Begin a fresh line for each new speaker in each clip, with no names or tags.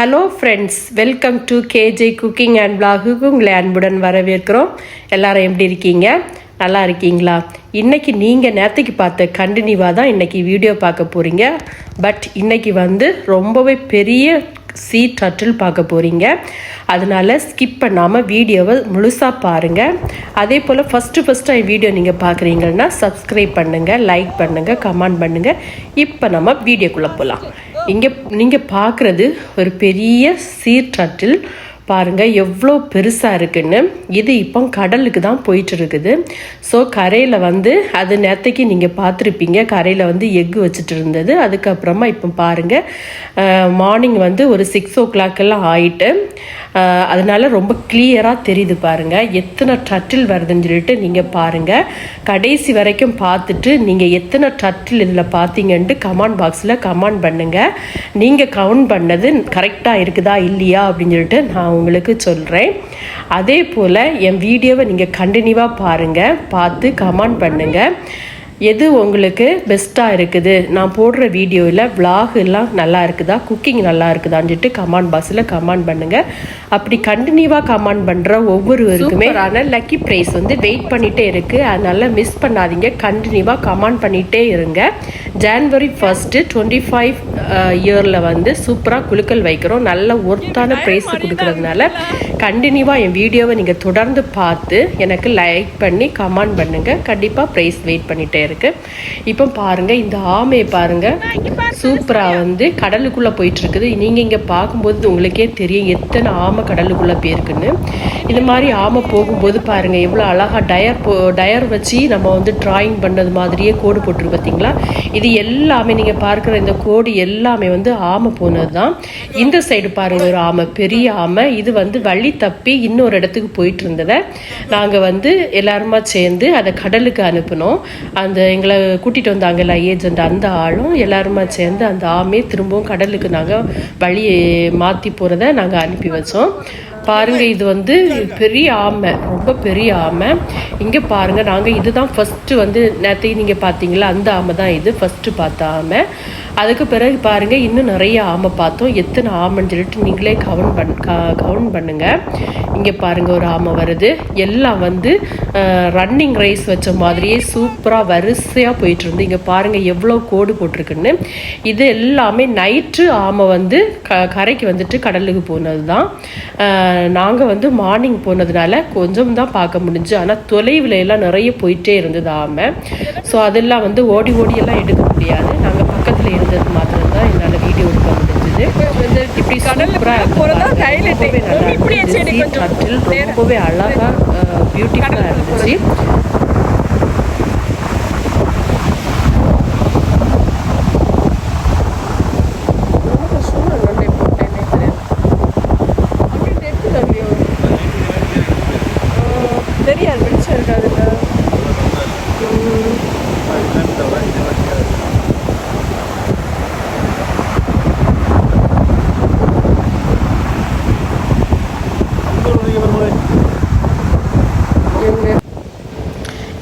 hello friends welcome to KJ cooking and பிளாகுக்கு உங்களை அன்புடன் வரவேற்கிறோம் எல்லாரும் எப்படி இருக்கீங்க நல்லா இருக்கீங்களா இன்றைக்கி நீங்கள் நேரத்துக்கு பார்த்த கண்டினியூவாக தான் இன்றைக்கி வீடியோ பார்க்க போகிறீங்க பட் இன்றைக்கி வந்து ரொம்பவே பெரிய சீ டட்டில் பார்க்க போகிறீங்க அதனால் ஸ்கிப் பண்ணாமல் வீடியோவை முழுசாக பாருங்கள் அதே போல் ஃபஸ்ட்டு ஃபஸ்ட்டு என் வீடியோ நீங்கள் பார்க்குறீங்கன்னா சப்ஸ்கிரைப் பண்ணுங்கள் லைக் பண்ணுங்கள் கமெண்ட் பண்ணுங்கள் இப்போ நம்ம வீடியோக்குள்ளே போகலாம் இங்கே நீங்கள் பார்க்குறது ஒரு பெரிய சீற்றட்டில் பாருங்கள் எவ்வளோ பெருசாக இருக்குன்னு இது இப்போ கடலுக்கு தான் போயிட்டு இருக்குது ஸோ கரையில் வந்து அது நேரத்தைக்கு நீங்கள் பார்த்துருப்பீங்க கரையில் வந்து எக்கு வச்சுட்டு இருந்தது அதுக்கப்புறமா இப்போ பாருங்கள் மார்னிங் வந்து ஒரு சிக்ஸ் ஓ கிளாக்கெல்லாம் ஆகிட்டு அதனால் ரொம்ப கிளியராக தெரியுது பாருங்கள் எத்தனை டட்டில் வருதுன்னு சொல்லிட்டு நீங்கள் பாருங்கள் கடைசி வரைக்கும் பார்த்துட்டு நீங்கள் எத்தனை டட்டில் இதில் பார்த்தீங்கன்ட்டு கமெண்ட் பாக்ஸில் கமெண்ட் பண்ணுங்கள் நீங்கள் கவுண்ட் பண்ணது கரெக்டாக இருக்குதா இல்லையா அப்படின்னு சொல்லிட்டு நான் உங்களுக்கு சொல்கிறேன் அதே போல் என் வீடியோவை நீங்கள் கண்டினியூவாக பாருங்கள் பார்த்து கமெண்ட் பண்ணுங்கள் எது உங்களுக்கு பெஸ்ட்டாக இருக்குது நான் போடுற வீடியோவில் விலாக் எல்லாம் நல்லா இருக்குதா குக்கிங் நல்லா இருக்குதான்ட்டு கமாண்ட் பாக்ஸில் கமெண்ட் பண்ணுங்கள் அப்படி கண்டினியூவாக கமெண்ட் பண்ணுற ஒவ்வொருவருக்குமே
ஆனால் லக்கி ப்ரைஸ் வந்து வெயிட் பண்ணிகிட்டே இருக்குது அதனால் மிஸ் பண்ணாதீங்க கண்டினியூவாக கமெண்ட் பண்ணிகிட்டே இருங்க ஜான்வரி ஃபஸ்ட்டு டுவெண்ட்டி ஃபைவ் இயரில் வந்து சூப்பராக குழுக்கள் வைக்கிறோம் நல்ல ஒர்த்தான ப்ரைஸ் கொடுக்குறதுனால கண்டினியூவாக என் வீடியோவை நீங்கள் தொடர்ந்து பார்த்து எனக்கு லைக் பண்ணி கமெண்ட் பண்ணுங்கள் கண்டிப்பாக ப்ரைஸ் வெயிட் பண்ணிகிட்டே இருக்கு இப்போ பாருங்க இந்த ஆமையை பாருங்க சூப்பரா வந்து போயிட்டு போயிட்டுருக்குது நீங்க இங்கே பார்க்கும்போது உங்களுக்கே தெரியும் எத்தனை ஆமை கடலுக்குள்ளே போயிருக்குன்னு இந்த மாதிரி ஆமை போகும்போது பாருங்க எவ்வளவு அழகா டயர் போ டயர் வச்சு நம்ம வந்து ட்ராயிங் பண்ணது மாதிரியே கோடு போட்டுரு பார்த்தீங்களா இது எல்லாமே நீங்கள் பார்க்குற இந்த கோடு எல்லாமே வந்து ஆமை போனதுதான் இந்த சைடு பாருங்க ஒரு ஆமை பெரிய ஆமை இது வந்து வழி தப்பி இன்னொரு இடத்துக்கு போயிட்டு இருந்ததை நாங்கள் வந்து எல்லாருமா சேர்ந்து அதை கடலுக்கு அனுப்பினோம் அந்த எங்களை கூட்டிகிட்டு வந்தாங்க எல்லா ஏஜெண்ட் அந்த ஆளும் எல்லாருமா சேர்ந்து அந்த ஆமே திரும்பவும் கடலுக்கு நாங்கள் வழியை மாற்றி போகிறத நாங்கள் அனுப்பி வச்சோம் பாருங்கள் இது வந்து பெரிய ஆமை ரொம்ப பெரிய ஆமை இங்கே பாருங்கள் நாங்கள் இதுதான் ஃபஸ்ட்டு வந்து நேற்றையும் நீங்கள் பார்த்தீங்களா அந்த ஆமை தான் இது ஃபஸ்ட்டு பார்த்த ஆமை அதுக்கு பிறகு பாருங்கள் இன்னும் நிறைய ஆமை பார்த்தோம் எத்தனை ஆமைன்னு சொல்லிட்டு நீங்களே கவுன் பண் கவுன் பண்ணுங்கள் இங்கே பாருங்கள் ஒரு ஆமை வருது எல்லாம் வந்து ரன்னிங் ரேஸ் வச்ச மாதிரியே சூப்பராக வரிசையாக இருந்து இங்கே பாருங்கள் எவ்வளோ கோடு போட்டிருக்குன்னு இது எல்லாமே நைட்டு ஆமை வந்து க கரைக்கு வந்துட்டு கடலுக்கு போனது தான் நாங்கள் வந்து மார்னிங் போனதுனால கொஞ்சம் தான் பார்க்க முடிஞ்சு ஆனால் தொலைவில் எல்லாம் நிறைய போயிட்டே இருந்தது ஆமை ஸோ அதெல்லாம் வந்து ஓடி ஓடியெல்லாம் எடுக்க முடியாது நாங்கள் பார்த்துட்டு இருந்தது மாத்திரம்தான் என்னால் வீடியோ எடுக்க முடிஞ்சது இப்படி சூப்பராக ரொம்பவே நல்லா இருந்துச்சு ரொம்பவே அழகாக பியூட்டிஃபுல்லாக இருந்துச்சு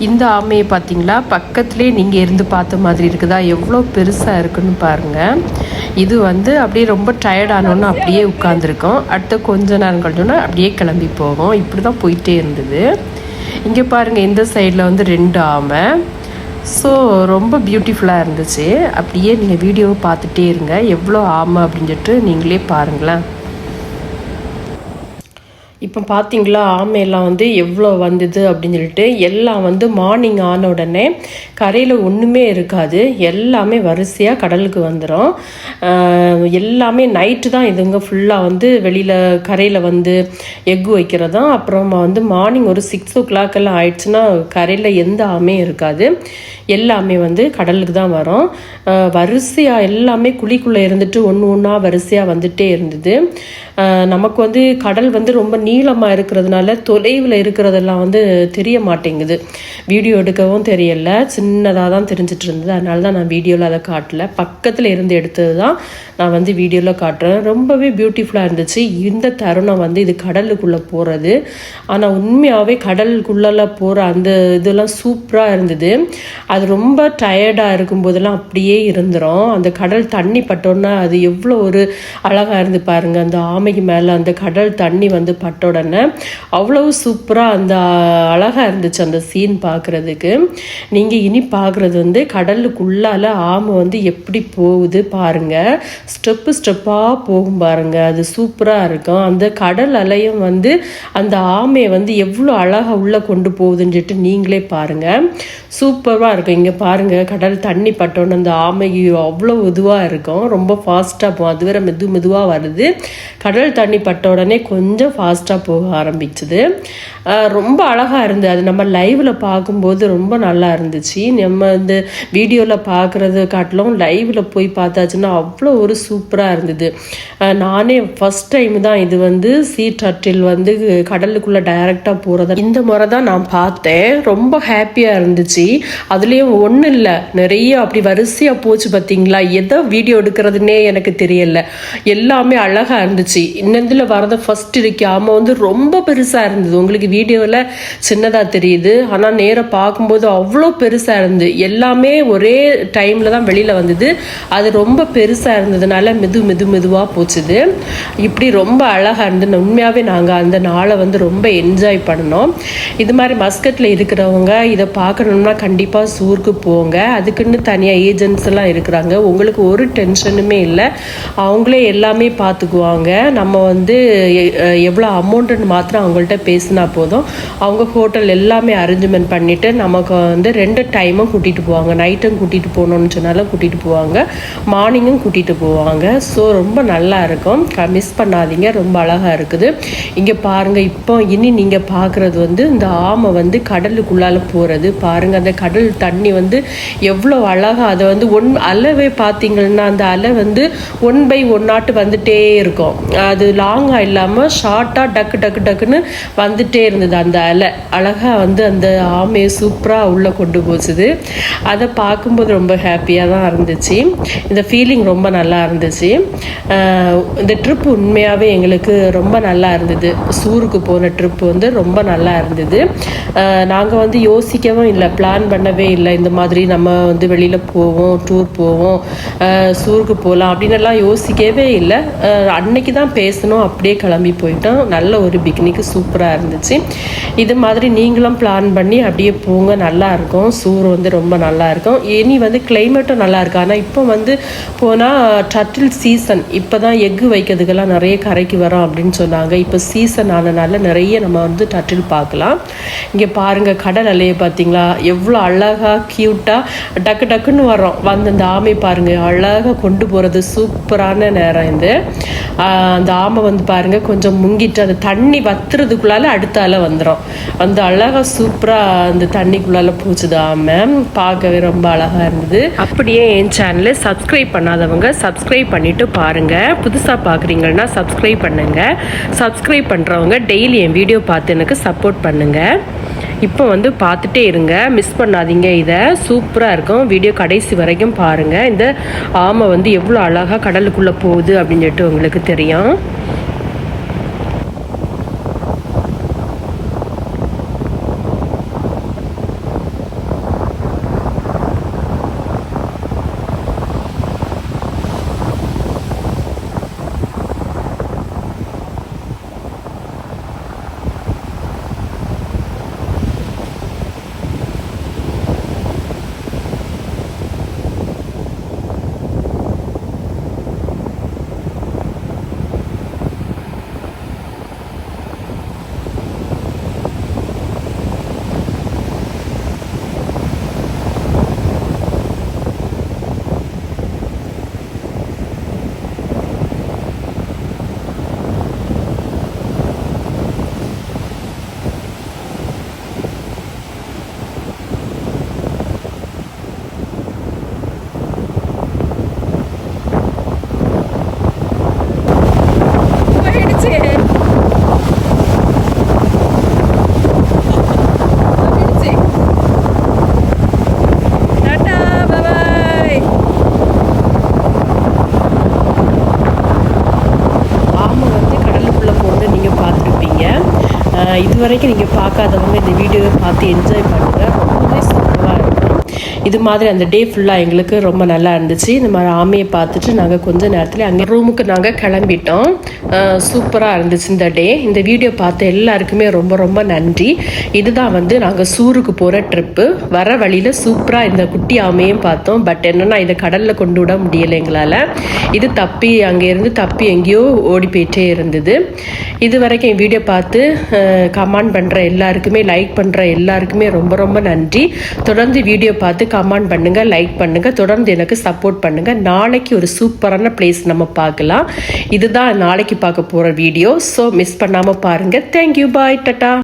இந்த ஆமையை பார்த்தீங்களா பக்கத்துலேயே நீங்கள் இருந்து பார்த்த மாதிரி இருக்குதா எவ்வளோ பெருசாக இருக்குன்னு பாருங்கள் இது வந்து அப்படியே ரொம்ப டயர்டானோன்னு அப்படியே உட்காந்துருக்கோம் அடுத்த கொஞ்ச நேரம் கழிச்சோன்னா அப்படியே கிளம்பி போகும் இப்படி தான் போயிட்டே இருந்தது இங்கே பாருங்கள் இந்த சைடில் வந்து ரெண்டு ஆமை ஸோ ரொம்ப பியூட்டிஃபுல்லாக இருந்துச்சு அப்படியே நீங்கள் வீடியோவை பார்த்துட்டே இருங்க எவ்வளோ ஆமை அப்படின்னு சொல்லிட்டு நீங்களே பாருங்களேன் இப்போ பார்த்தீங்களா ஆமையெல்லாம் வந்து எவ்வளோ வந்தது அப்படின்னு சொல்லிட்டு எல்லாம் வந்து மார்னிங் ஆன உடனே கரையில் ஒன்றுமே இருக்காது எல்லாமே வரிசையாக கடலுக்கு வந்துடும் எல்லாமே நைட்டு தான் இதுங்க ஃபுல்லாக வந்து வெளியில் கரையில் வந்து எக் வைக்கிறதா அப்புறமா வந்து மார்னிங் ஒரு சிக்ஸ் ஓ கிளாக் எல்லாம் ஆயிடுச்சுன்னா கரையில் எந்த ஆமையும் இருக்காது எல்லாமே வந்து கடலுக்கு தான் வரும் வரிசையாக எல்லாமே குழிக்குள்ளே இருந்துட்டு ஒன்று ஒன்றா வரிசையாக வந்துகிட்டே இருந்தது நமக்கு வந்து கடல் வந்து ரொம்ப நீளமாக இருக்கிறதுனால தொலைவில் இருக்கிறதெல்லாம் வந்து தெரிய மாட்டேங்குது வீடியோ எடுக்கவும் தெரியல சின்னதாக தான் தெரிஞ்சிட்டு இருந்தது அதனால தான் நான் வீடியோவில் அதை காட்டல பக்கத்தில் இருந்து எடுத்தது தான் நான் வந்து வீடியோவில் காட்டுறேன் ரொம்பவே பியூட்டிஃபுல்லாக இருந்துச்சு இந்த தருணம் வந்து இது கடலுக்குள்ளே போகிறது ஆனால் உண்மையாகவே கடலுக்குள்ளெல்லாம் போகிற அந்த இதெல்லாம் சூப்பராக இருந்தது அது ரொம்ப டயர்டாக இருக்கும்போதெல்லாம் அப்படியே இருந்துடும் அந்த கடல் தண்ணி பட்டோன்னா அது எவ்வளோ ஒரு அழகாக இருந்து பாருங்கள் அந்த ஆமைக்கு மேலே அந்த கடல் தண்ணி வந்து பட் சாப்பிட்ட உடனே அவ்வளோ சூப்பராக அந்த அழகாக இருந்துச்சு அந்த சீன் பார்க்குறதுக்கு நீங்கள் இனி பார்க்குறது வந்து கடலுக்குள்ளால் ஆமை வந்து எப்படி போகுது பாருங்கள் ஸ்டெப்பு ஸ்டெப்பாக போகும் பாருங்கள் அது சூப்பராக இருக்கும் அந்த கடல் அலையும் வந்து அந்த ஆமையை வந்து எவ்வளோ அழகாக உள்ளே கொண்டு போகுதுன்னு சொல்லிட்டு நீங்களே பாருங்கள் சூப்பராக இருக்கும் இங்கே பாருங்கள் கடல் தண்ணி பட்டோன்னு அந்த ஆமை அவ்வளோ இதுவாக இருக்கும் ரொம்ப ஃபாஸ்ட்டாக போகும் அதுவே மெது மெதுவாக வருது கடல் தண்ணி பட்ட உடனே கொஞ்சம் ஃபாஸ்ட் ஃபாஸ்ட்டாக போக ஆரம்பிச்சது ரொம்ப அழகாக இருந்தது அது நம்ம லைவில் பார்க்கும்போது ரொம்ப நல்லா இருந்துச்சு நம்ம வந்து வீடியோவில் பார்க்குறது காட்டிலும் லைவில் போய் பார்த்தாச்சுன்னா அவ்வளோ ஒரு சூப்பராக இருந்தது நானே ஃபஸ்ட் டைம் தான் இது வந்து சீ டட்டில் வந்து கடலுக்குள்ளே டைரெக்டாக போகிறத இந்த முறை தான் நான் பார்த்தேன் ரொம்ப ஹாப்பியாக இருந்துச்சு அதுலேயும் ஒன்றும் இல்லை நிறைய அப்படி வரிசையாக போச்சு பார்த்தீங்களா எதை வீடியோ எடுக்கிறதுனே எனக்கு தெரியல எல்லாமே அழகாக இருந்துச்சு இன்னதில் வரதை ஃபஸ்ட் இருக்காமல் வந்து ரொம்ப பெருசாக இருந்தது உங்களுக்கு வீடியோவில் சின்னதாக தெரியுது ஆனால் நேராக பார்க்கும்போது அவ்வளோ பெருசாக இருந்தது எல்லாமே ஒரே டைமில் தான் வெளியில் வந்தது அது ரொம்ப பெருசாக இருந்ததுனால மெது மெது மெதுவாக போச்சுது இப்படி ரொம்ப அழகாக இருந்தது உண்மையாகவே நாங்கள் அந்த நாளை வந்து ரொம்ப என்ஜாய் பண்ணோம் இது மாதிரி மஸ்கட்டில் இருக்கிறவங்க இதை பார்க்கணுன்னா கண்டிப்பாக சூருக்கு போங்க அதுக்குன்னு தனியாக ஏஜென்ட்ஸ் எல்லாம் இருக்கிறாங்க உங்களுக்கு ஒரு டென்ஷனுமே இல்லை அவங்களே எல்லாமே பார்த்துக்குவாங்க நம்ம வந்து எவ்வளோ அமௌண்ட்டுன்னு மாத்திரம் அவங்கள்ட்ட பேசினா போதும் அவங்க ஹோட்டல் எல்லாமே அரேஞ்ச்மெண்ட் பண்ணிவிட்டு நமக்கு வந்து ரெண்டு டைமும் கூட்டிகிட்டு போவாங்க நைட்டும் கூட்டிகிட்டு போகணுன்னு சொன்னாலும் கூட்டிகிட்டு போவாங்க மார்னிங்கும் கூட்டிகிட்டு போவாங்க ஸோ ரொம்ப நல்லா இருக்கும் மிஸ் பண்ணாதீங்க ரொம்ப அழகாக இருக்குது இங்கே பாருங்கள் இப்போ இனி நீங்கள் பார்க்குறது வந்து இந்த ஆமை வந்து கடலுக்குள்ளால் போகிறது பாருங்கள் அந்த கடல் தண்ணி வந்து எவ்வளோ அழகாக அதை வந்து ஒன் அலவே பார்த்தீங்கன்னா அந்த அலை வந்து ஒன் பை ஒன் நாட்டு வந்துட்டே இருக்கும் அது லாங்காக இல்லாமல் ஷார்ட்டாக டக்கு டக்கு டக்குன்னு வந்துட்டே இருந்தது அந்த அலை அழகாக வந்து அந்த ஆமையை சூப்பராக உள்ளே கொண்டு போச்சுது அதை பார்க்கும்போது ரொம்ப ஹாப்பியாக தான் இருந்துச்சு இந்த ஃபீலிங் ரொம்ப நல்லா இருந்துச்சு இந்த ட்ரிப் உண்மையாகவே எங்களுக்கு ரொம்ப நல்லா இருந்தது சூருக்கு போன ட்ரிப் வந்து ரொம்ப நல்லா இருந்தது நாங்கள் வந்து யோசிக்கவும் இல்லை பிளான் பண்ணவே இல்லை இந்த மாதிரி நம்ம வந்து வெளியில் போவோம் டூர் போவோம் சூருக்கு போகலாம் அப்படின்னு எல்லாம் யோசிக்கவே இல்லை அன்னைக்கு தான் பேசணும் அப்படியே கிளம்பி போயிட்டோம் நல்லா நல்ல ஒரு பிக்னிக்கு சூப்பராக இருந்துச்சு இது மாதிரி நீங்களும் பிளான் பண்ணி அப்படியே போங்க நல்லாயிருக்கும் சூர் வந்து ரொம்ப நல்லாயிருக்கும் இனி வந்து கிளைமேட்டும் நல்லாயிருக்கும் ஆனால் இப்போ வந்து போனால் டட்டில் சீசன் இப்போ தான் எக்கு வைக்கிறதுக்கெல்லாம் நிறைய கரைக்கு வரோம் அப்படின்னு சொன்னாங்க இப்போ சீசன் ஆனனால நிறைய நம்ம வந்து டட்டில் பார்க்கலாம் இங்கே பாருங்கள் கடல் அலையை பார்த்தீங்களா எவ்வளோ அழகாக க்யூட்டாக டக்கு டக்குன்னு வரோம் வந்து அந்த ஆமை பாருங்கள் அழகாக கொண்டு போகிறது சூப்பரான நேரம் இது அந்த ஆமை வந்து பாருங்கள் கொஞ்சம் முங்கிட்டு அந்த தண்ணி வத்துறதுக்குள்ளால அடுத்த அலை வந்துடும் அந்த அழகாக சூப்பராக அந்த தண்ணிக்குள்ளால மேம் பார்க்கவே ரொம்ப அழகாக இருந்தது அப்படியே என் சேனலை சப்ஸ்கிரைப் பண்ணாதவங்க சப்ஸ்கிரைப் பண்ணிட்டு பாருங்கள் புதுசாக பார்க்குறீங்கன்னா சப்ஸ்கிரைப் பண்ணுங்கள் சப்ஸ்கிரைப் பண்ணுறவங்க டெய்லி என் வீடியோ பார்த்து எனக்கு சப்போர்ட் பண்ணுங்கள் இப்போ வந்து பார்த்துட்டே இருங்க மிஸ் பண்ணாதீங்க இதை சூப்பராக இருக்கும் வீடியோ கடைசி வரைக்கும் பாருங்கள் இந்த ஆமை வந்து எவ்வளோ அழகாக கடலுக்குள்ளே போகுது அப்படின்னு சொல்லிட்டு உங்களுக்கு தெரியும் வரைக்கும் நீங்கள் பார்க்காதவங்க இந்த வீடியோவை பார்த்து என்ஜாய் பண்ணுங்கள் இது மாதிரி அந்த டே ஃபுல்லாக எங்களுக்கு ரொம்ப நல்லா இருந்துச்சு இந்த மாதிரி ஆமையை பார்த்துட்டு நாங்கள் கொஞ்ச நேரத்தில் அங்கே ரூமுக்கு நாங்கள் கிளம்பிட்டோம் சூப்பராக இருந்துச்சு இந்த டே இந்த வீடியோ பார்த்த எல்லாருக்குமே ரொம்ப ரொம்ப நன்றி இதுதான் வந்து நாங்கள் சூருக்கு போகிற ட்ரிப்பு வர வழியில் சூப்பராக இந்த குட்டி ஆமையும் பார்த்தோம் பட் என்னென்னா இதை கடலில் கொண்டு விட முடியலை எங்களால் இது தப்பி அங்கேருந்து தப்பி எங்கேயோ ஓடி போயிட்டே இருந்தது இது வரைக்கும் என் வீடியோ பார்த்து கமெண்ட் பண்ணுற எல்லாருக்குமே லைக் பண்ணுற எல்லாருக்குமே ரொம்ப ரொம்ப நன்றி தொடர்ந்து வீடியோ பார்த்து கமெண்ட் பண்ணுங்க லைக் பண்ணுங்க தொடர்ந்து எனக்கு சப்போர்ட் பண்ணுங்க நாளைக்கு ஒரு சூப்பரான பிளேஸ் நம்ம பார்க்கலாம் இதுதான் நாளைக்கு பார்க்க போகிற வீடியோ ஸோ மிஸ் பண்ணாமல் பாருங்க தேங்க்யூ பாய் டட்டா